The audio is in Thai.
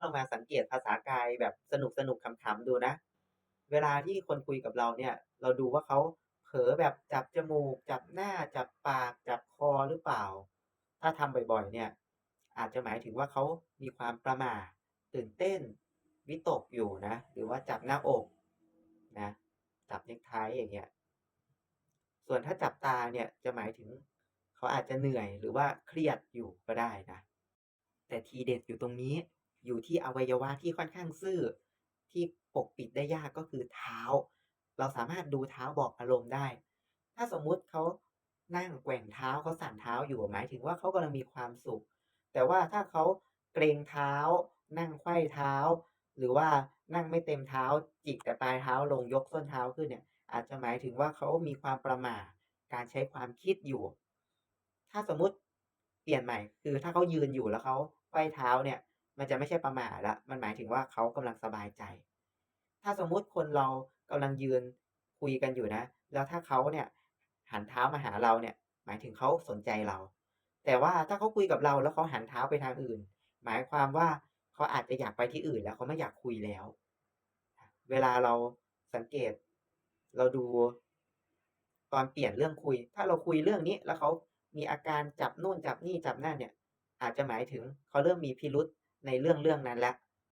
ลองมาสังเกตภาษากายแบบสนุกๆขำๆดูนะ เวลาที่คนคุยกับเราเนี่ย เราดูว่าเขาเผลอแบบจับจมูก จับหน้า จับปาก จับคอหรือเปล่า ถ้าทำบ่อยๆ เนี่ย อาจจะหมายถึงว่าเขามีความประหม่าตื่นเต้น วิตกอยู่นะ หรือว่าจับหน้าอกนะ จับเน็กไทอย่างเงี้ย ส่วนถ้าจับตาเนี่ยจะหมายถึงเขาอาจจะเหนื่อยหรือว่าเครียดอยู่ก็ได้นะ แต่ทีเด็ดอยู่ตรงนี้ อยู่ที่อวัยวะที่ค่อนข้างซื่อ ที่ปกปิดได้ยากก็คือเท้า เราสามารถดูเท้าบอกอารมณ์ได้ ถ้าสมมุติเขานั่งแกว่งเท้าเขาสั่นเท้าอยู่หมายถึงว่าเขากำลังมีความสุข แต่ว่าถ้าเขาเกรงเท้า นั่งไขว้เท้า หรือว่านั่งไม่เต็มเท้าจิกแต่ปลายเท้าลงยกส้นเท้าขึ้นเนี่ย อาจจะหมายถึงว่าเขามีความประม่าการใช้ความคิดอยู่ ถ้าสมมุติเปลี่ยนใหม่ คือถ้าเขายืนอยู่แล้วเขาไขว้เท้าเนี่ย มันจะไม่ใช่ประมาแล้วมันหมายถึงว่าเขากำลังสบายใจ ถ้าสมมุติคนเรากำลังยืนคุยกันอยู่นะ แล้วถ้าเขาเนี่ยหันเท้ามาหาเราเนี่ย หมายถึงเขาสนใจเรา แต่ว่าถ้าเขาคุยกับเราแล้วเขาหันเท้าไปทางอื่น หมายความว่าเขาอาจจะอยากไปที่อื่นแล้วเขาไม่อยากคุยแล้ว เวลาเราสังเกต เราดูตอนเปลี่ยนเรื่องคุย ถ้าเราคุยเรื่องนี้แล้วเขามีอาการจับนู่นจับนี่จับนั่นเนี่ย อาจจะหมายถึงเขาเริ่มมีพิรุธ ในเรื่องเรื่องนั้นแล้ว